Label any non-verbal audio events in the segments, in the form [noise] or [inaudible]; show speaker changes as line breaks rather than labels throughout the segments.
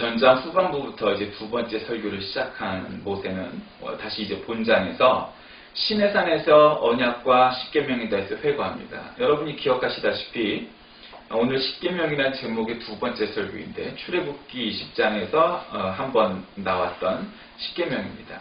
전장 후반부부터 이제 두 번째 설교를 시작한 모세는 어, 다시 이제 본장에서 시내산에서 언약과 십계명에 대해서 회고합니다. 여러분이 기억하시다시피 오늘 십계명이라는 제목의 두 번째 설교인데 출애굽기 20장에서 어, 한번 나왔던 십계명입니다.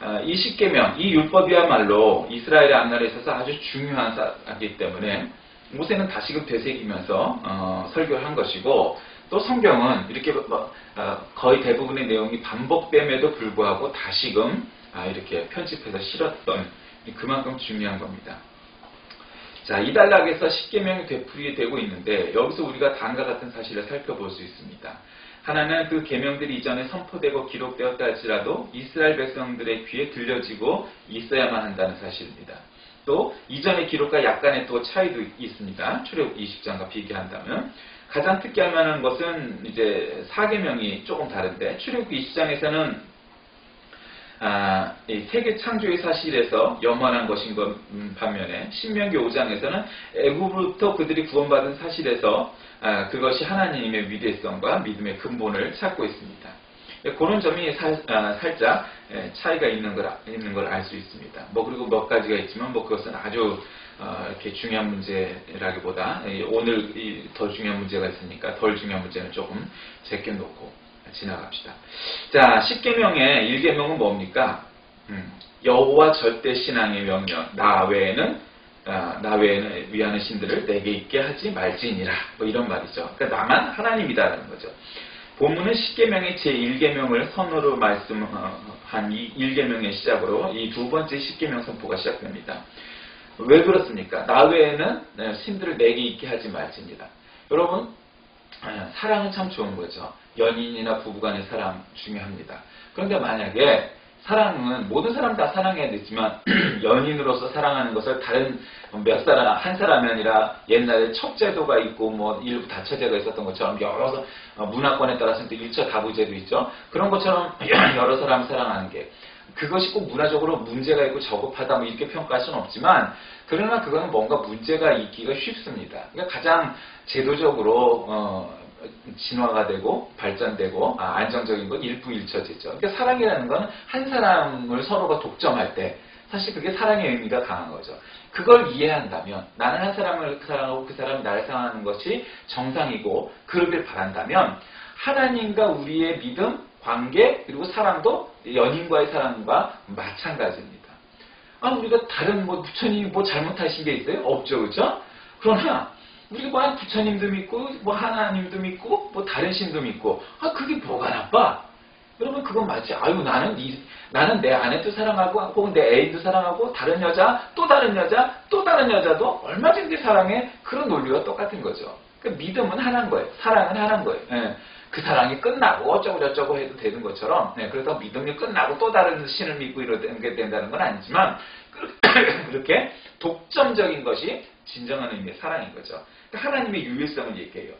어, 이 십계명, 이 율법이야말로 이스라엘의 앞날에 있어서 아주 중요한 사기 때문에 모세는 다시금 되새기면서 어, 설교를 한 것이고 또 성경은 이렇게 뭐, 어, 거의 대부분의 내용이 반복됨에도 불구하고 다시금 아, 이렇게 편집해서 실었던 그만큼 중요한 겁니다. 자, 이 단락에서 십계명이 되풀이되고 있는데 여기서 우리가 다음과 같은 사실을 살펴볼 수 있습니다. 하나는 그 계명들이 이전에 선포되고 기록되었다 할지라도 이스라엘 백성들의 귀에 들려지고 있어야만 한다는 사실입니다. 또 이전의 기록과 약간의 또 차이도 있습니다. 출애굽 20장과 비교한다면 가장 특이할 만한 것은 이제 사계명이 조금 다른데 출애굽기 20장에서는 아, 세계 창조의 사실에서 염원한 것인 것 음, 반면에 신명기 5장에서는 애굽으로부터 그들이 구원받은 사실에서 아, 그것이 하나님의 위대성과 믿음의 근본을 찾고 있습니다. 그런 점이 살, 아, 짝 차이가 있는 걸 있는 걸 알 수 있습니다. 뭐 그리고 몇 가지가 있지만 뭐 그것은 아주 어, 이렇게 중요한 문제라기보다 오늘 더 중요한 문제가 있으니까 덜 중요한 문제는 조금 제껴놓고 지나갑시다. 자, 10계명의 1계명은 뭡니까? 음, 여호와 절대 신앙의 명령, 나 외에는 아, 나 외에는 위하는 신들을 내게 있게 하지 말지니라. 뭐 이런 말이죠. 그러니까 나만 하나님이다라는 거죠. 본문은 10계명의 제1계명을 선으로 말씀한 이 1계명의 시작으로 이 두 번째 10계명 선포가 시작됩니다. 왜 그렇습니까? 나 외에는 네, 신들을 내게 있게 하지 말지니라. 여러분, 아, 사랑은 참 좋은 거죠. 연인이나 부부간의 사랑 중요합니다. 그런데 만약에 사랑은 모든 사람 다 사랑해야 되지만 [clears throat] 연인으로서 사랑하는 것을 다른 몇 사람 한 사람이 아니라 옛날에 척제도가 있고 뭐 일부 다처제가 있었던 것처럼 여러 어, 문화권에 따라서 또 일처 다부제도 있죠. 그런 것처럼 [clears throat] 여러 사람 사랑하는 게 그것이 꼭 문화적으로 문제가 있고 저급하다 뭐 이렇게 평가할 수는 없지만 그러나 그거는 뭔가 문제가 있기가 쉽습니다. 그러니까 가장 제도적으로 어, 진화가 되고 발전되고 아, 안정적인 건 일부일처제죠. 그러니까 사랑이라는 건 한 사람을 서로가 독점할 때 사실 그게 사랑의 의미가 강한 거죠. 그걸 이해한다면 나는 한 사람을 사랑하고 그 사람이 나를 사랑하는 것이 정상이고 그러길 바란다면 하나님과 우리의 믿음, 관계 그리고 사랑도 연인과의 사랑과 마찬가지입니다. 아 우리가 다른 뭐 부처님이 뭐 잘못하신 게 있어요? 없죠, 그렇죠? 그러나 우리가 뭐 부처님도 믿고 뭐 하나님도 믿고 뭐 다른 신도 믿고 아 그게 뭐가 나빠? 여러분 그건 맞지. 아유 나는 이 나는 내 아내도 사랑하고 혹은 내 애인도 사랑하고 다른 여자 또 다른 여자 또 다른 여자도 얼마든지 사랑해 그런 논리가 똑같은 거죠. 그러니까 믿음은 하나인 거예요. 사랑은 하나인 거예요. 예. 그 사랑이 끝나고 어쩌고 저쩌고 해도 되는 것처럼 네, 그래서 믿음이 끝나고 또 다른 신을 믿고 이러게 된다는 건 아니지만 그렇게 [coughs] 독점적인 것이 진정한 의미의 사랑인 거죠. 그러니까 하나님의 유일성을 얘기해요.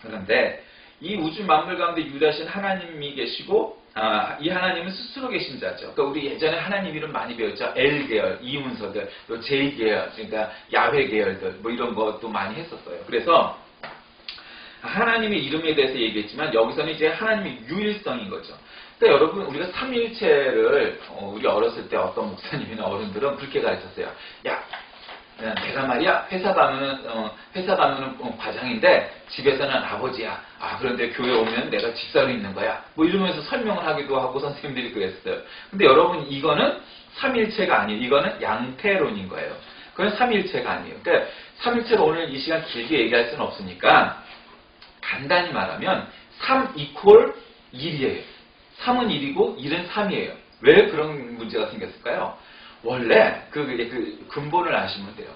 그런데 이 우주 만물 가운데 유일하신 하나님이 계시고 아, 이 하나님은 스스로 계신 자죠. 그러니까 우리 예전에 하나님 이름 많이 배웠죠. L 계열, 이문서들, 또 J 계열, 그러니까 야훼 계열들 뭐 이런 것도 많이 했었어요. 그래서 하나님의 이름에 대해서 얘기했지만 여기서는 이제 하나님의 유일성인 거죠. 그러니까 여러분 우리가 삼일체를 어, 우리 어렸을 때 어떤 목사님이나 어른들은 그렇게 가르쳤어요. 야 내가 말이야 회사 가면은 어, 회사 가면은 어, 과장인데 집에서는 아버지야. 아 그런데 교회 오면 내가 집사로 있는 거야. 뭐 이러면서 설명을 하기도 하고 선생님들이 그랬어요. 근데 여러분 이거는 삼일체가 아니에요. 이거는 양태론인 거예요. 그건 삼일체가 아니에요. 그러니까 삼일체로 오늘 이 시간 길게 얘기할 수는 없으니까 간단히 말하면 3 이퀄 1이에요. 3은 1이고 1은 3이에요. 왜 그런 문제가 생겼을까요? 원래 그, 그 근본을 아시면 돼요.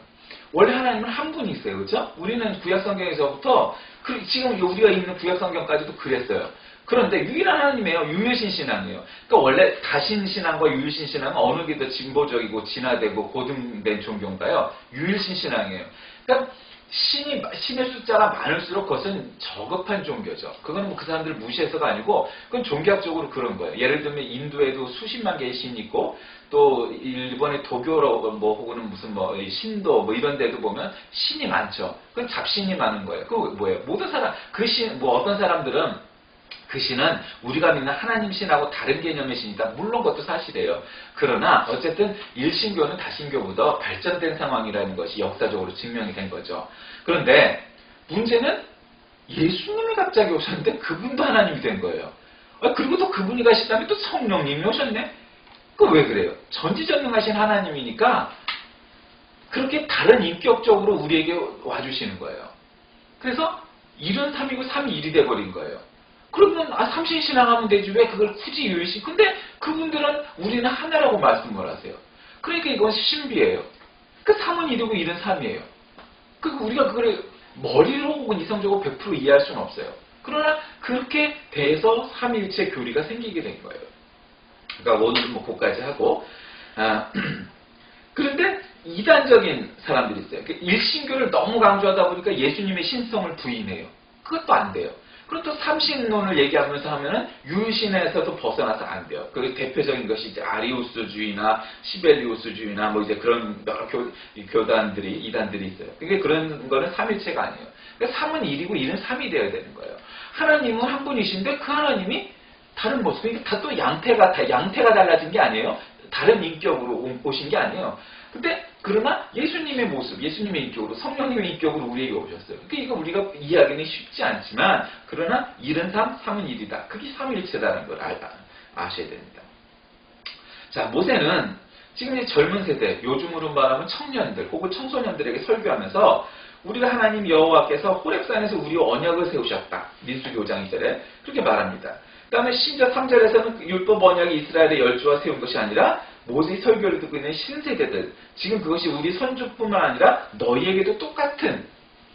원래 하나님은 한 분이 있어요. 그렇죠? 우리는 구약성경에서부터 그 지금 우리가 있는 구약성경까지도 그랬어요. 그런데 유일한 하나님이에요. 유일신 신앙이에요. 그러니까 원래 다신 신앙과 유일신 신앙은 어느 게 더 진보적이고 진화되고 고등된 종교인가요? 유일신 신앙이에요. 그러니까 신이, 신의 숫자가 많을수록 그것은 저급한 종교죠. 그건 뭐 그 사람들을 무시해서가 아니고, 그건 종교학적으로 그런 거예요. 예를 들면 인도에도 수십만 개의 신이 있고, 또 일본의 도교로 뭐 혹은 무슨 뭐 신도 뭐 이런 데도 보면 신이 많죠. 그건 잡신이 많은 거예요. 그 뭐예요? 모든 사람, 그 신, 뭐 어떤 사람들은 그 신은 우리가 믿는 하나님 신하고 다른 개념의 신이다. 물론 그것도 사실이에요. 그러나 어쨌든 일신교는 다신교보다 발전된 상황이라는 것이 역사적으로 증명이 된 거죠. 그런데 문제는 예수님이 갑자기 오셨는데 그분도 하나님이 된 거예요. 아, 그리고 또 그분이 다음에 또 성령님이 오셨네? 그 왜 그래요? 전지전능하신 하나님이니까 그렇게 다른 인격적으로 우리에게 와주시는 거예요. 그래서 1은 3이고 3이 1이 돼버린 거예요. 그러면 아 삼신 신앙하면 되지 왜 그걸 굳이 유일신 근데 그분들은 우리는 하나라고 말씀을 하세요. 그러니까 이건 신비예요. 그 3은 1이고 1은 3이에요. 그 우리가 그걸 머리로 혹은 이성적으로 100% 이해할 수는 없어요. 그러나 그렇게 돼서 삼위일체 교리가 생기게 된 거예요. 그러니까 오늘은 뭐 그까지 하고 아, [clears throat] 그런데 이단적인 사람들이 있어요. 그 일신교를 너무 강조하다 보니까 예수님의 신성을 부인해요. 그것도 안 돼요. 또 삼신론을 얘기하면서 하면은 유신에서도 벗어나서 안 돼요. 그 대표적인 것이 이제 아리우스주의나 시벨리우스주의나 뭐 이제 그런 여러 교, 이 교단들이 이단들이 있어요. 그게 그런 거는 삼일체가 아니에요. 그러니까 3은 1이고 1은 3이 되어야 되는 거예요. 하나님은 한 분이신데 그 하나님이 다른 모습, 그러니까 다 또 양태가 다 양태가 달라진 게 아니에요. 다른 인격으로 오- 오신 게 아니에요. 근데 그러나 예수님의 모습, 예수님의 인격으로 성령님의 인격으로 우리에게 오셨어요. 그러니까 이거 우리가 이해하기는 쉽지 않지만 그러나 1은 3, 3은 1이다. 그게 삼일체다는 걸 알, 아셔야 됩니다. 자, 모세는 지금 이 젊은 세대, 요즘으로 말하면 청년들 혹은 청소년들에게 설교하면서 우리가 하나님 여호와께서 호렙산에서 우리 언약을 세우셨다. 민수기 5장 2절에 그렇게 말합니다. 그 다음에 심지어 3절에서는 율법 언약이 이스라엘의 열조와 세운 것이 아니라 모세의 설교를 듣고 있는 신세대들 지금 그것이 우리 선주뿐만 아니라 너희에게도 똑같은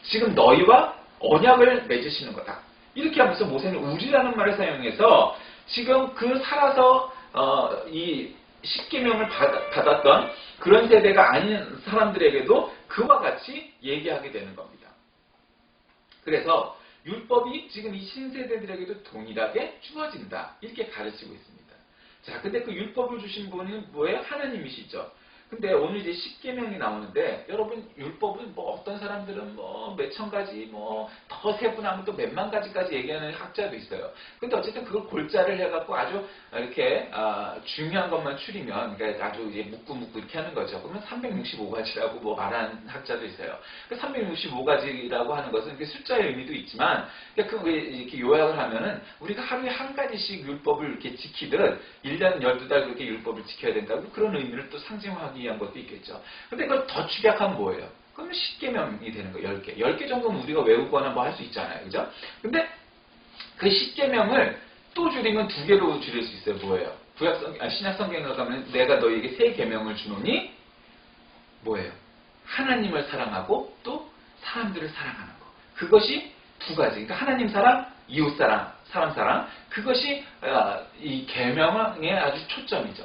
지금 너희와 언약을 맺으시는 거다. 이렇게 하면서 모세는 우리라는 말을 사용해서 지금 그 살아서 어, 이 십계명을 받- 받았던 그런 세대가 아닌 사람들에게도 그와 같이 얘기하게 되는 겁니다. 그래서 율법이 지금 이 신세대들에게도 동일하게 주어진다. 이렇게 가르치고 있습니다. 자, 근데 그 율법을 주신 분이 뭐예요? 하나님이시죠. 근데 오늘 이제 십계명이 나오는데 여러분 율법은 뭐 어떤 사람들은 뭐 몇천 가지 뭐 더 세분하면 또 몇만 가지까지 얘기하는 학자도 있어요. 근데 어쨌든 그걸 골자를 해갖고 아주 이렇게 아, 중요한 것만 추리면 그러니까 아주 이제 묻고 묻고 이렇게 하는 거죠. 그러면 365가지라고 뭐 말하는 학자도 있어요. 그 365가지라고 하는 것은 숫자의 의미도 있지만 그러니까 그 이렇게 요약을 하면은 우리가 하루에 한 가지씩 율법을 이렇게 지키듯 1년 12달 그렇게 율법을 지켜야 된다고 그런 의미를 또 상징하기 위한 것도 있겠죠. 근데 그걸 더 축약하면 뭐예요? 그러면 10개명이 되는 거예요. 10개. 10개 정도는 우리가 외우거나 뭐 할 수 있잖아요. 그죠? 근데 그 10개명을 또 줄이면 두 개로 줄일 수 있어요. 뭐예요? 구약성, 아, 신약성경에 가면 내가 너에게 세 계명을 주노니 뭐예요? 하나님을 사랑하고 또 사람들을 사랑하는 거. 그것이 두 가지. 그러니까 하나님 사랑, 이웃 사랑, 사람 사랑. 그것이 아, 이 계명의 아주 초점이죠.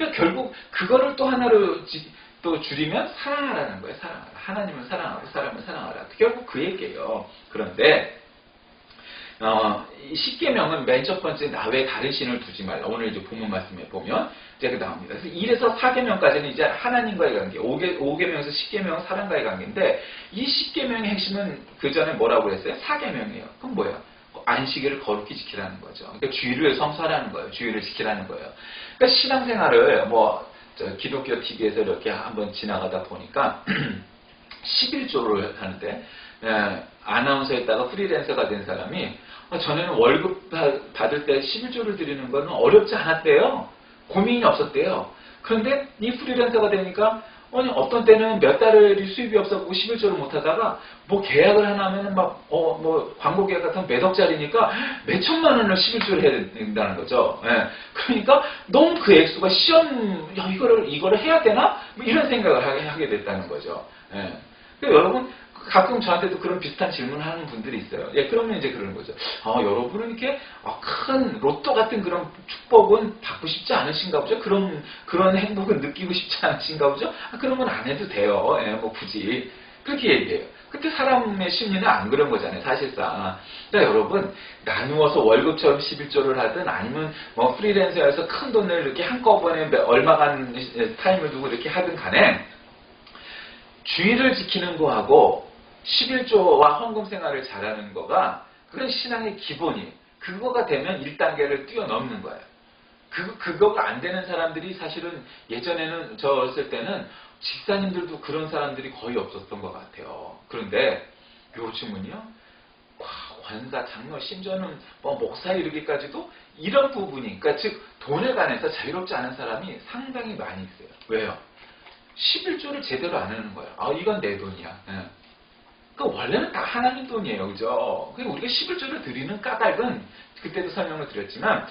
그러니까 결국 그거를 또 하나로 지- 또 줄이면 사랑하라는 거예요. 사랑하라. 하나님을 사랑하고 사람을 사랑하라. 결국 그 얘기예요. 그런데 어, 이 십계명은 맨 첫 번째 나 외에 다른 신을 두지 말라. 오늘 이제 본문 말씀에 보면 이제 그 나옵니다. 그래서 1에서 4계명까지는 이제 하나님과의 관계, 5계, 5계명에서 10계명은 사람과의 관계인데 이 10계명의 핵심은 그 전에 뭐라고 했어요? 4계명이에요. 그럼 뭐야? 안식일을 거룩히 지키라는 거죠. 그러니까 주의를 성사라는 거예요. 주의를 지키라는 거예요. 그러니까 신앙생활을 뭐저 기독교 TV에서 이렇게 한번 지나가다 보니까 [clears throat] 11조를 하는데 예, 아나운서에다가 프리랜서가 된 사람이 어, 전에는 월급 바- 받을 때 11조를 드리는 거는 어렵지 않았대요. 고민이 없었대요. 그런데 이 프리랜서가 되니까 아니 어떤 때는 몇 달이 수입이 없었고 11조를 못 하다가 뭐 계약을 하나 하면은 막어 뭐 광고 계약 같은 몇 억짜리니까 몇 천만 원을 11조를 해야 된다는 거죠. 예. 그러니까 너무 그 액수가 시험 야 이거를 이거를 해야 되나? 뭐 이런 생각을 하게, 하게 됐다는 거죠. 예. 그러니까 여러분 가끔 저한테도 그런 비슷한 질문을 하는 분들이 있어요. 예, 그러면 이제 그러는 거죠. 아, 여러분은 이렇게 아, 큰 로또 같은 그런 축복은 받고 싶지 않으신가 보죠? 그런, 그런 행복은 느끼고 싶지 않으신가 보죠? 아, 그러면 안 해도 돼요. 예, 뭐 굳이. 그렇게 얘기해요. 근데 사람의 심리는 안 그런 거잖아요, 사실상. 그러니까 여러분, 나누어서 월급처럼 11조를 하든 아니면 뭐 프리랜서에서 큰 돈을 이렇게 한꺼번에 몇- 얼마간 타임을 두고 이렇게 하든 간에 주의를 지키는 거하고 11조와 헌금 생활을 잘하는 거가 그건 신앙의 기본이에요. 그거가 되면 1단계를 뛰어넘는 거예요. 그, 그거가 안 되는 사람들이 사실은 예전에는 저 어렸을 때는 집사님들도 그런 사람들이 거의 없었던 것 같아요. 그런데 요즘은요, 와, 관사, 장로, 심지어는 뭐 목사 이르기까지도 이런 부분이, 그러니까 즉 돈에 관해서 자유롭지 않은 사람이 상당히 많이 있어요. 왜요? 11조를 제대로 안 하는 거예요. 아, 이건 내 돈이야. 예. 그 원래는 다 하나님 돈이에요. 그죠? 그 우리가 11조를 드리는 까닭은 그때도 설명을 드렸지만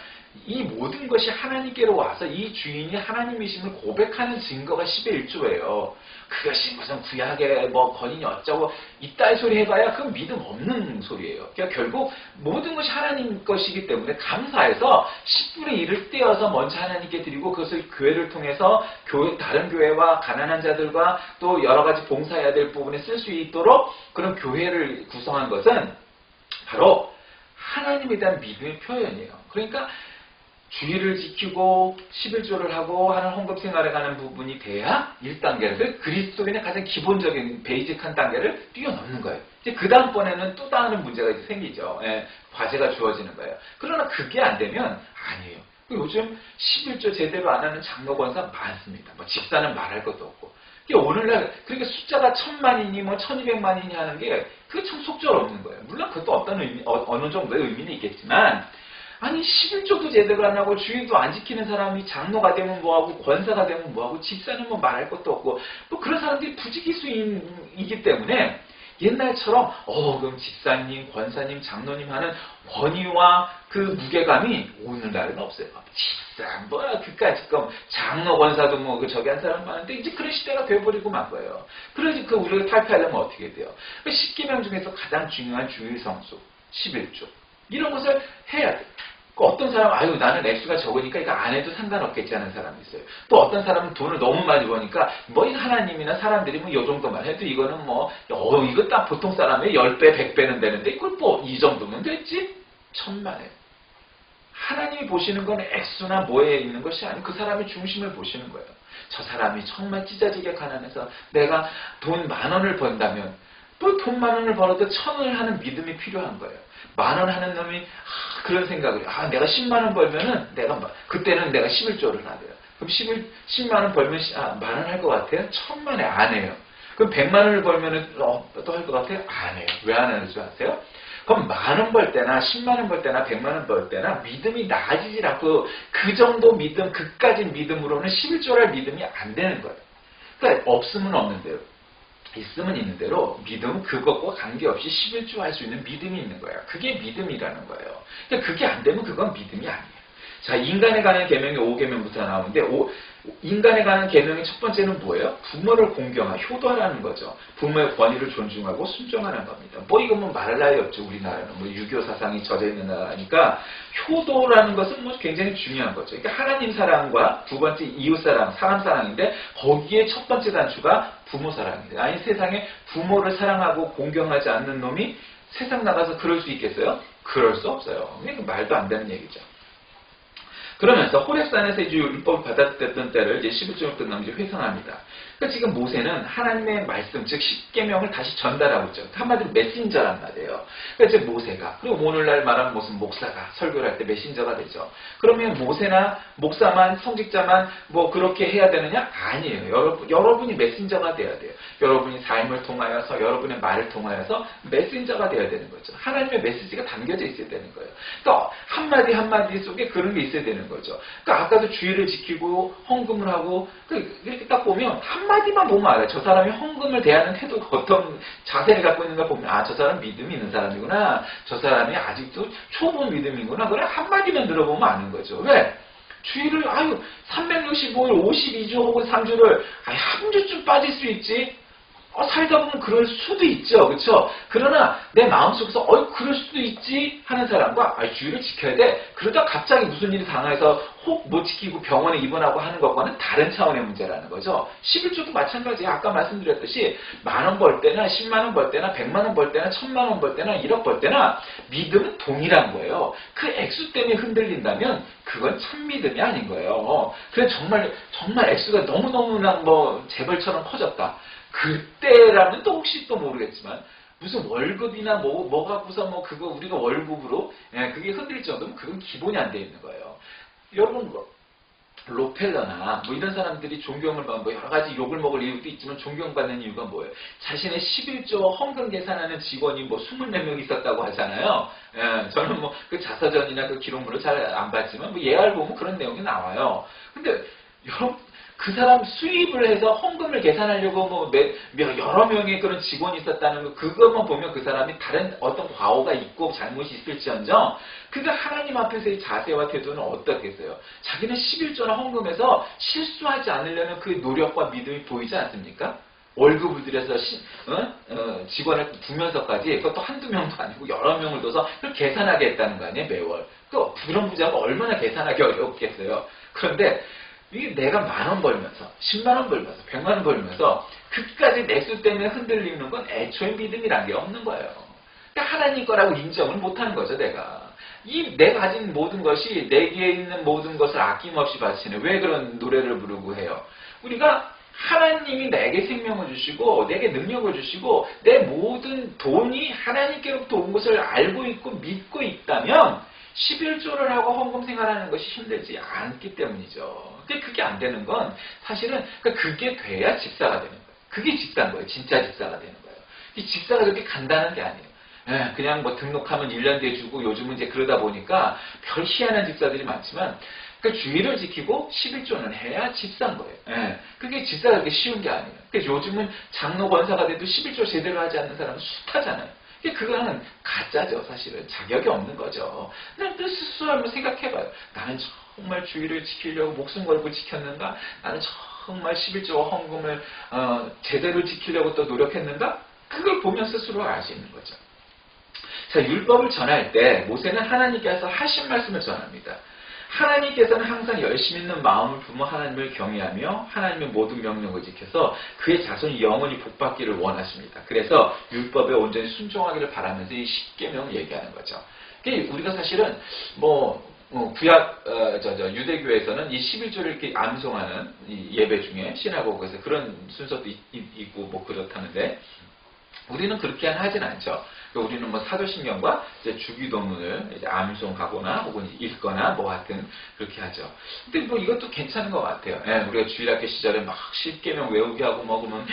이 모든 것이 하나님께로 와서 이 주인이 하나님이심을 고백하는 증거가 10의 1조예요. 그것이 무슨 구약의 뭐 건인이 어쩌고 이따위 소리 해봐야 그건 믿음 없는 소리예요. 그러니까 결국 모든 것이 하나님 것이기 때문에 감사해서 10분의 1을 떼어서 먼저 하나님께 드리고 그것을 교회를 통해서 교회, 다른 교회와 가난한 자들과 또 여러 가지 봉사해야 될 부분에 쓸 수 있도록 그런 교회를 구성한 것은 바로 하나님에 대한 믿음의 표현이에요. 그러니까 주의를 지키고 11조를 하고 하는 헌금 생활에 가는 부분이 돼야 1단계를 그리스도인의 가장 기본적인 베이직한 단계를 뛰어넘는 거예요. 이제 그 다음번에는 또 다른 문제가 이제 생기죠. 예, 과제가 주어지는 거예요. 그러나 그게 안 되면 아니에요. 요즘 11조 제대로 안 하는 장로 권사 많습니다. 뭐 집사는 말할 것도 없고. 오늘날 그러니까 숫자가 천만이니 뭐 천이백만이니 하는 게 그게 참 속절 없는 거예요. 물론 그것도 어떤 의미, 어, 느 정도의 의미는 있겠지만 아니 11조도 제대로 안 하고 주의도 안 지키는 사람이 장로가 되면 뭐하고 권사가 되면 뭐하고 집사는 뭐 말할 것도 없고 또 그런 사람들이 부지기수이기 때문에 옛날처럼 어 그럼 집사님, 권사님, 장로님 하는 권위와 그 무게감이 오늘날은 없어요. 집사 뭐야 그까지 끔 장로 권사도 뭐 그 저기 한 사람 많은데 이제 그런 시대가 돼버리고 만 거예요. 그러지 그 우리가 탈피하려면 어떻게 돼요? 그 10개명 중에서 가장 중요한 주일 성수 11조 이런 것을 해야 돼. 그 어떤 사람은 아유 나는 액수가 적으니까 이거 안 해도 상관없겠지 하는 사람이 있어요. 또 어떤 사람은 돈을 너무 많이 버니까 뭐이 하나님이나 사람들이 뭐이 정도만 해도 이거는 뭐 어, 이거 딱 보통 사람의 10배 100배는 되는데 이걸 뭐 이 정도면 됐지? 천만에. 하나님이 보시는 건 액수나 뭐에 있는 것이 아니고 그 사람의 중심을 보시는 거예요. 저 사람이 정말 찢어지게 가난해서 내가 돈 만 원을 번다면 또돈만 원을 벌어도 천 원을 하는 믿음이 필요한 거예요. 만 원 하는 놈이 아, 그런 생각을 아 내가 10만 원 벌면은 내가 마- 그때는 내가 11조를 하래요. 그럼 11, 10만 원 벌면 아, 만원 할 것 같아요? 천만에 안 해요. 그럼 100만 원을 벌면은 어, 또할 것 같아요? 안 해요. 왜 안 하는 줄 아세요? 그럼 만 원 벌 때나 10만 원 벌 때나 100만 원 벌 때나 믿음이 나아지질 않고 그 정도 믿음, 그까지 믿음으로는 11조랄 믿음이 안 되는 거예요. 그러니까 없으면 없는 대로. 있으면 있는 대로 믿음은 그것과 관계없이 11조 할수 있는 믿음이 있는 거예요. 그게 믿음이라는 거예요. 근데 그게 안 되면 그건 믿음이 아니에요. 자, 인간에 관한 계명이 5계명부터 나오는데 오- 인간에 관한 계명의 첫 번째는 뭐예요? 부모를 공경하, 효도하라는 거죠. 부모의 권위를 존중하고 순종하는 겁니다. 뭐 이건 뭐 말할 나위 없죠. 우리나라는 뭐 유교 사상이 젖어 있는 나라니까 효도라는 것은 뭐 굉장히 중요한 거죠. 그러니까 하나님 사랑과 두 번째 이웃 사랑, 사람 사랑인데 거기에 첫 번째 단추가 부모 사랑입니다. 아니 세상에 부모를 사랑하고 공경하지 않는 놈이 세상 나가서 그럴 수 있겠어요? 그럴 수 없어요. 이게 말도 안 되는 얘기죠. 그러면서 호렙산에서 이제 율법을 받았던 때를 이제 11조가 끝나면 이제 회상합니다. 그러니까 지금 모세는 하나님의 말씀, 즉 10계명을 다시 전달하고 있죠. 한마디로 메신저란 말이에요. 그러니까 이제 모세가 그리고 오늘날 말하는 무슨 목사가 설교를 할 때 메신저가 되죠. 그러면 모세나 목사만 성직자만 뭐 그렇게 해야 되느냐? 아니에요. 여러분 여러분이 메신저가 돼야 돼요. 여러분이 삶을 통하여서 여러분의 말을 통하여서 메신저가 돼야 되는 거죠. 하나님의 메시지가 담겨져 있어야 되는 거예요. 그러니까 한마디 한마디 속에 그런 게 있어야 되는 거죠. 그러니까 아까도 주의를 지키고 헌금을 하고 그 이렇게 딱 보면 한 마디만 보면 알아요. 저 사람이 헌금을 대하는 태도가 어떤 자세를 갖고 있는가 보면 아 저 사람 믿음이 있는 사람이구나. 저 사람이 아직도 초보 믿음이구나. 그래 한마디만 들어보면 아는 거죠. 왜? 주의를 아유 365일 52주 혹은 3주를 아니 한 주쯤 빠질 수 있지. 어, 살다 보면 그럴 수도 있죠. 그렇죠? 그러나 내 마음속에서 어 그럴 수도 있지 하는 사람과 아, 주의를 지켜야 돼. 그러다 갑자기 무슨 일이 당해서 혹 못 지키고 병원에 입원하고 하는 것과는 다른 차원의 문제라는 거죠. 11조도 마찬가지예요. 아까 말씀드렸듯이 만 원 벌 때나 10만 원 벌 때나 100만 원 벌 때나 1000만 원 벌 때나 1억 벌 때나 믿음은 동일한 거예요. 그 액수 때문에 흔들린다면 그건 참 믿음이 아닌 거예요. 그래 정말 정말 액수가 너무너무나 뭐 재벌처럼 커졌다. 그때라면 또 혹시 또 모르겠지만 무슨 월급이나 뭐, 뭐 갖고서 뭐 그거 우리가 월급으로, 예, 그게 흔들릴 정도면 그건 기본이 안 돼 있는 거예요. 여러분, 뭐, 로펠러나 뭐 이런 사람들이 존경을 받고 뭐 여러 가지 욕을 먹을 이유도 있지만 존경받는 이유가 뭐예요? 자신의 11조 헌금 계산하는 직원이 뭐 24명 있었다고 하잖아요. 예, 저는 뭐 그 자서전이나 그 기록물을 잘 안 봤지만 뭐 예알 보면 그런 내용이 나와요. 근데 여러분 그 사람 수입을 해서 헌금을 계산하려고 뭐 여러 명의 그런 직원이 있었다는 거 그것만 보면 그 사람이 다른 어떤 과오가 있고 잘못이 있을지언정 그가 하나님 앞에서의 자세와 태도는 어떻겠어요? 자기는 11조나 헌금해서 실수하지 않으려는 그 노력과 믿음이 보이지 않습니까? 월급을 들여서 시- 어? 어, 직원을 두면서까지 그것도 한두 명도 아니고 여러 명을 둬서 그걸 계산하게 했다는 거 아니에요 매월 그 그런 부자가 얼마나 계산하기 어렵겠어요 그런데 이게 내가 만 원 벌면서 10만 원 벌면서 100만 원 벌면서 그까지 내수 때문에 흔들리는 건 애초에 믿음이란 게 없는 거예요. 그러니까 하나님 거라고 인정을 못하는 거죠 내가. 이 내가 가진 모든 것이 내게 있는 모든 것을 아낌없이 바치는 왜 그런 노래를 부르고 해요? 우리가 하나님이 내게 생명을 주시고 내게 능력을 주시고 내 모든 돈이 하나님께로부터 온 것을 알고 있고 믿고 있다면 11조를 하고 헌금 생활하는 것이 힘들지 않기 때문이죠. 근데 그게 안 되는 건 사실은 그러니까 그게 돼야 집사가 되는 거예요. 그게 집사인 거예요. 진짜 집사가 되는 거예요. 이 집사가 그렇게 간단한 게 아니에요. 예, 그냥 뭐 등록하면 1년 뒤에 주고 요즘은 이제 그러다 보니까 별 희한한 집사들이 많지만 그 주의를 지키고 11조는 해야 집사인 거예요. 예, 그게 집사가 그렇게 쉬운 게 아니에요. 그래서 요즘은 장로 권사가 돼도 11조 제대로 하지 않는 사람은 숱하잖아요. 그거는 가짜죠, 사실은. 자격이 없는 거죠. 또 스스로 한번 생각해봐요. 나는 정말 주의를 지키려고 목숨 걸고 지켰는가? 나는 정말 11조 헌금을 어, 제대로 지키려고 또 노력했는가? 그걸 보면 스스로 알 수 있는 거죠. 자, 율법을 전할 때 모세는 하나님께서 하신 말씀을 전합니다. 하나님께서는 항상 열심 있는 마음을 품어 하나님을 경외하며 하나님의 모든 명령을 지켜서 그의 자손이 영원히 복받기를 원하십니다. 그래서 율법에 온전히 순종하기를 바라면서 이 십계명을 얘기하는 거죠. 우리가 사실은 뭐 어, 구약 어, 저, 저, 유대교에서는 이 11조를 이렇게 암송하는 이 예배 중에 시나고그에서 그런 순서도 있, 있, 고 뭐 그렇다는데 우리는 그렇게 하진 않죠. 그러니까 우리는 뭐 사도신경과 이제 주기도문을 이제 암송하거나 혹은 읽거나 뭐 하여튼 그렇게 하죠. 근데 뭐 이것도 괜찮은 것 같아요. 예, 우리가 주일학교 시절에 막 쉽게면 외우게 하고 먹으면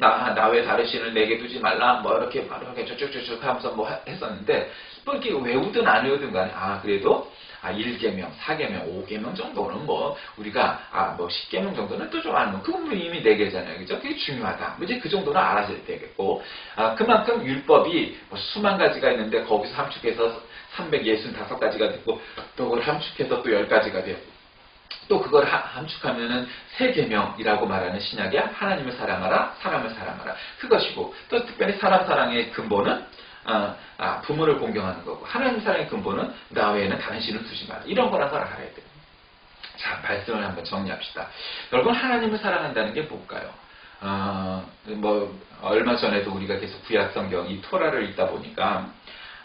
나, 나 왜 다르신을 내게 두지 말라 뭐 이렇게 바로 이렇게 쭉쭉쭉 하면서 뭐 하- 했었는데 뭐 이렇게 외우든 안 외우든 간에 아 그래도 아 1계명, 4계명, 5계명 정도는 뭐 우리가 아 뭐 10계명 정도는 또좀 아는 그건 뭐 이미 4개잖아요. 그죠? 그게 중요하다. 뭐 이제 그 정도는 알아야 되겠고 아 그만큼 율법이 뭐 수만 가지가 있는데 거기서 함축해서 365가지가 됐고 또 그걸 함축해서 또 10가지가 되고 또 그걸 하- 함축하면은 세 계명이라고 말하는 신약이 하나님을 사랑하라, 사람을 사랑하라 그것이고 또 특별히 사람 사랑의 근본은 아, 아, 부모를 공경하는 거고 하나님 사랑의 근본은 나 외에는 다른 신을 두지 마라 이런 걸 알아야 돼요. 자 말씀을 한번 정리합시다. 여러분 하나님을 사랑한다는 게 뭘까요? 어, 뭐 얼마 전에도 우리가 계속 구약 성경 이 토라를 읽다 보니까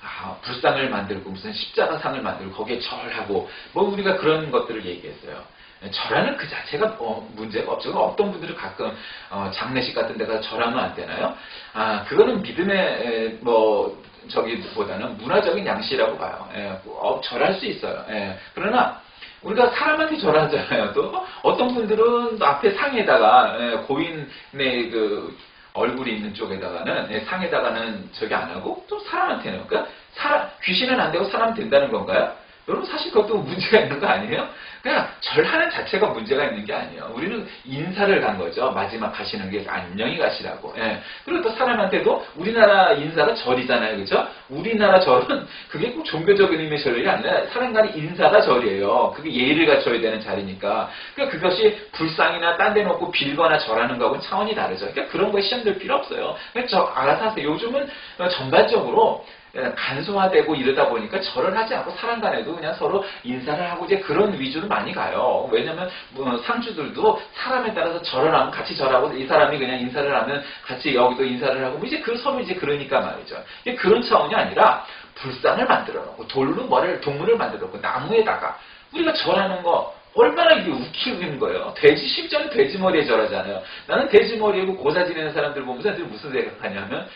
아, 불상을 만들고 무슨 십자가상을 만들고 거기에 절하고 뭐 우리가 그런 것들을 얘기했어요. 절하는 그 자체가 어, 문제가 없죠. 어떤 분들은 가끔 어, 장례식 같은 데 가서 절하면 안 되나요? 아 그거는 믿음의 에, 뭐 저기보다는 문화적인 양식이라고 봐요. 예, 어, 절할 수 있어요. 예, 그러나 우리가 사람한테 절하잖아요. 또 어떤 분들은 앞에 상에다가 예, 고인의 그 얼굴이 있는 쪽에다가는 예, 상에다가는 저기 안 하고 또 사람한테는 그러니까 사람 귀신은 안 되고 사람 된다는 건가요? 여러분 사실 그것도 문제가 있는 거 아니에요? 그냥 절하는 자체가 문제가 있는 게 아니에요. 우리는 인사를 간 거죠. 마지막 가시는 게 안녕히 가시라고. 예. 그리고 또 사람한테도 우리나라 인사가 절이잖아요. 그죠? 우리나라 절은 그게 꼭 종교적인 의미의 절이 아니라 사람 간의 인사가 절이에요. 그게 예의를 갖춰야 되는 자리니까. 그러니까 그것이 불상이나 딴 데 놓고 빌거나 절하는 거하고는 차원이 다르죠. 그러니까 그런 거에 시험될 필요 없어요. 저 알아서 하세요. 요즘은 어, 전반적으로 예, 간소화되고 이러다 보니까 절을 하지 않고 사람 간에도 그냥 서로 인사를 하고 이제 그런 위주로 많이 가요. 왜냐면 뭐 상주들도 사람에 따라서 절을 하면 같이 절하고 이 사람이 그냥 인사를 하면 같이 여기도 인사를 하고 뭐 이제 그 서로 이제 그러니까 말이죠. 그런 차원이 아니라 불상을 만들어 놓고 돌로 뭐를 동물을 만들어 놓고 나무에다가 우리가 절하는 거 얼마나 이게 웃기는 거예요. 돼지 심지어는 돼지 머리에 절하잖아요. 나는 돼지 머리에 고사 지내는 사람들 보면서 늘 무슨 생각하냐면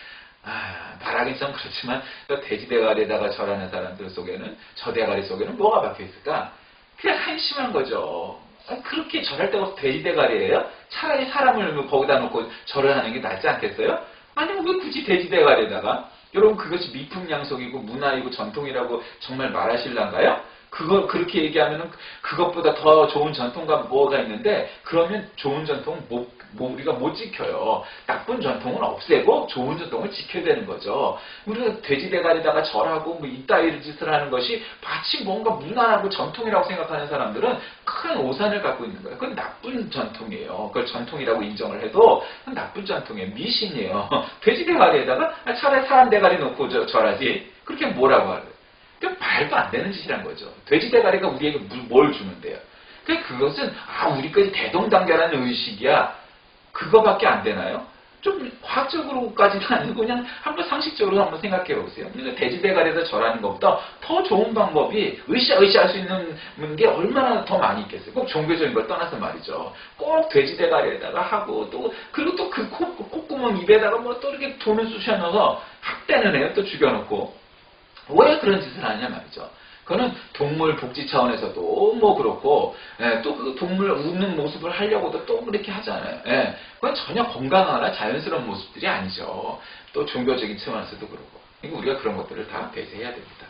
아, 말하기 좀 그렇지만 그 돼지 대가리에다가 절하는 사람들 속에는 저 대가리 속에는 뭐가 박혀 있을까? 그냥 한심한 거죠. 아, 그렇게 절할 없어 돼지 대가리예요? 차라리 사람을 거기다 놓고 절을 하는 게 낫지 않겠어요? 아니면 왜 굳이 돼지 대가리에다가? 여러분 그것이 미풍양속이고 문화이고 전통이라고 정말 말하실란가요? 그거 그렇게 얘기하면은 그것보다 더 좋은 전통과 뭐가 있는데 그러면 좋은 전통 못, 뭐 우리가 못 지켜요. 나쁜 전통은 없애고 좋은 전통을 지켜야 되는 거죠. 우리가 돼지 대가리다가 절하고 뭐 이따위 짓을 하는 것이 마치 뭔가 문화라고 전통이라고 생각하는 사람들은 큰 오산을 갖고 있는 거예요. 그건 나쁜 전통이에요. 그걸 전통이라고 인정을 해도 나쁜 전통이에요. 미신이에요. [laughs] 돼지 대가리에다가 아, 차라리 사람 대가리 놓고 저- 절하지. 그렇게 뭐라고 하래요. 그 말도 안 되는 짓이란 거죠. 돼지 대가리가 우리에게 무- 뭘 주는데요. 그 그것은 아 우리까지 대동단결하는 의식이야. 그거밖에 안 되나요? 좀 과학적으로까지는 [laughs] 아니고 그냥 한번 상식적으로 한번 생각해 보세요. 그러니까 돼지 대가리에서 절하는 것보다 더 좋은 방법이 으쌰으쌰 할수 있는 게 얼마나 더 많이 있겠어요. 꼭 종교적인 걸 떠나서 말이죠. 꼭 돼지 대가리에다가 하고 또 그리고 또 그 콧구멍 입에다가 뭐 또 이렇게 돈을 쑤셔 넣어서 학대는 애요. 또 죽여놓고 왜 그런 짓을 하냐 말이죠. 그거는 동물 복지 차원에서도 뭐 그렇고 또그 동물 웃는 모습을 하려고도 또 그렇게 하잖아요. 예, 그건 전혀 건강하나 자연스러운 모습들이 아니죠. 또 종교적인 차원에서도 그렇고. 그러니까 우리가 그런 것들을 다 배제해야 됩니다.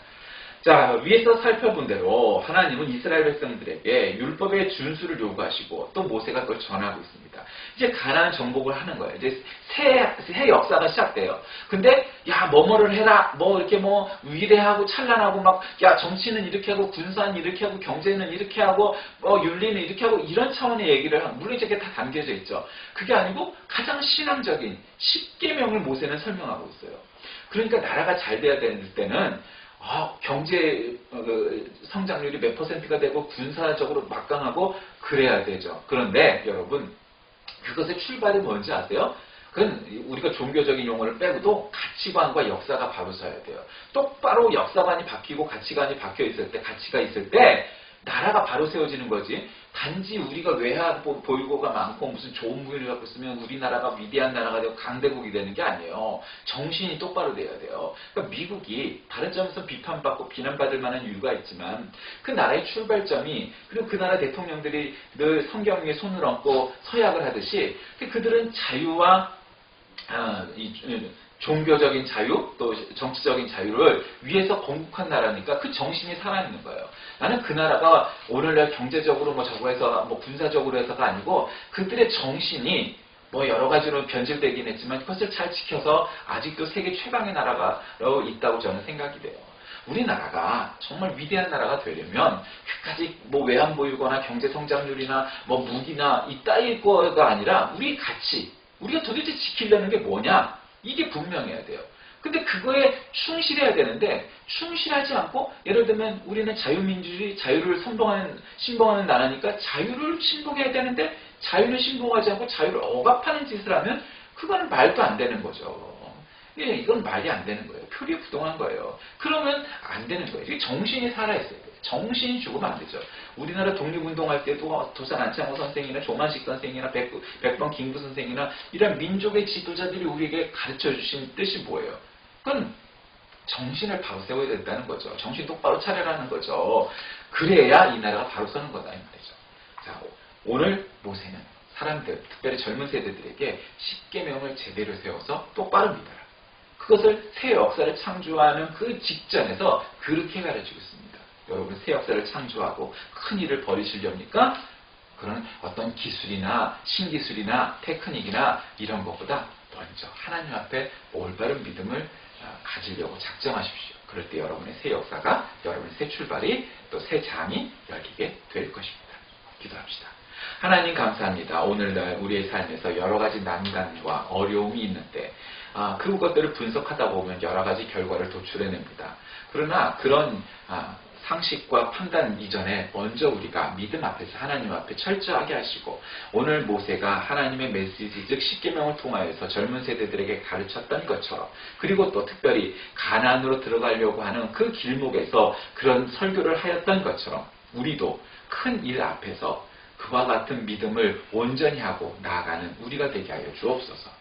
자, 위에서 살펴본 대로 하나님은 이스라엘 백성들에게 율법의 준수를 요구하시고 또 모세가 그걸 전하고 있습니다. 이제 가나안 정복을 하는 거예요. 이제 새, 새 역사가 시작돼요. 근데 야, 뭐뭐를 해라. 뭐 이렇게 뭐 위대하고 찬란하고 막 야, 정치는 이렇게 하고 군사는 이렇게 하고 경제는 이렇게 하고 뭐 윤리는 이렇게 하고 이런 차원의 얘기를 하고 물론 이게 다 담겨져 있죠. 그게 아니고 가장 신앙적인 10계명을 모세는 설명하고 있어요. 그러니까 나라가 잘 돼야 될 때는 아, 경제 어, 그 성장률이 몇 퍼센트가 되고 군사적으로 막강하고 그래야 되죠. 그런데 여러분 그것의 출발이 뭔지 아세요? 그건 우리가 종교적인 용어를 빼고도 가치관과 역사가 바로 서야 돼요. 똑바로 역사관이 바뀌고 가치관이 바뀌어 있을 때, 가치가 있을 때 나라가 바로 세워지는 거지. 단지 우리가 외화 보- 보유고가 많고 무슨 좋은 부위를 갖고 있으면 우리나라가 위대한 나라가 되고 강대국이 되는 게 아니에요. 정신이 똑바로 돼야 돼요. 그러니까 미국이 다른 점에서 비판받고 비난받을 만한 이유가 있지만 그 나라의 출발점이 그리고 그 나라 대통령들이 늘 성경 위에 손을 얹고 서약을 하듯이 그들은 자유와 아, 이 종교적인 자유 또 정치적인 자유를 위해서 건국한 나라니까 그 정신이 살아있는 거예요. 나는 그 나라가 오늘날 경제적으로 뭐 저거 해서 뭐 군사적으로 해서가 아니고 그들의 정신이 뭐 여러 가지로 변질되긴 했지만 그것을 잘 지켜서 아직도 세계 최강의 나라가 있다고 저는 생각이 돼요. 우리나라가 정말 위대한 나라가 되려면 그까지 뭐 외환 보유거나 경제 성장률이나 뭐 무기나 이따위 거가 아니라 우리 가치, 우리가 도대체 지키려는 게 뭐냐? 이게 분명해야 돼요. 근데 그거에 충실해야 되는데 충실하지 않고 예를 들면 우리는 자유민주주의 자유를 선봉하는 신봉하는 나라니까 자유를 신봉해야 되는데 자유를 신봉하지 않고 자유를 억압하는 짓을 하면 그거는 말도 안 되는 거죠. 예, 이건 말이 안 되는 거예요. 표리 부동한 거예요. 그러면 안 되는 거예요. 정신이 살아있어야 돼요. 정신이 죽으면 안 되죠. 우리나라 독립운동할 때도 도산 안창호 선생이나 조만식 선생이나 백, 백번 김구 선생이나 이런 민족의 지도자들이 우리에게 가르쳐 주신 뜻이 뭐예요? 그건 정신을 바로 세워야 된다는 거죠. 정신 똑바로 차려라는 거죠. 그래야 이 나라가 바로 서는 거다 이 말이죠. 자, 오늘 모세는 사람들, 특별히 젊은 세대들에게 십계명을 제대로 세워서 똑바로 믿어라. 그것을 새 역사를 창조하는 그 직전에서 그렇게 가르치고 있습니다. 여러분 새 역사를 창조하고 큰 일을 벌이시렵니까? 그런 어떤 기술이나 신기술이나 테크닉이나 이런 것보다 먼저 하나님 앞에 올바른 믿음을 어, 가지려고 작정하십시오. 그럴 때 여러분의 새 역사가 여러분의 새 출발이 또 새 장이 열리게 될 것입니다. 기도합시다. 하나님 감사합니다. 오늘날 우리의 삶에서 여러 가지 난관과 어려움이 있는데 아, 그 것들을 분석하다 보면 여러 가지 결과를 도출해냅니다. 그러나 그런 아, 상식과 판단 이전에 먼저 우리가 믿음 앞에서 하나님 앞에 철저하게 하시고 오늘 모세가 하나님의 메시지 즉 십계명을 통하여서 젊은 세대들에게 가르쳤던 것처럼 그리고 또 특별히 가난으로 들어가려고 하는 그 길목에서 그런 설교를 하였던 것처럼 우리도 큰 일 앞에서 그와 같은 믿음을 온전히 하고 나아가는 우리가 되게 하여 주옵소서.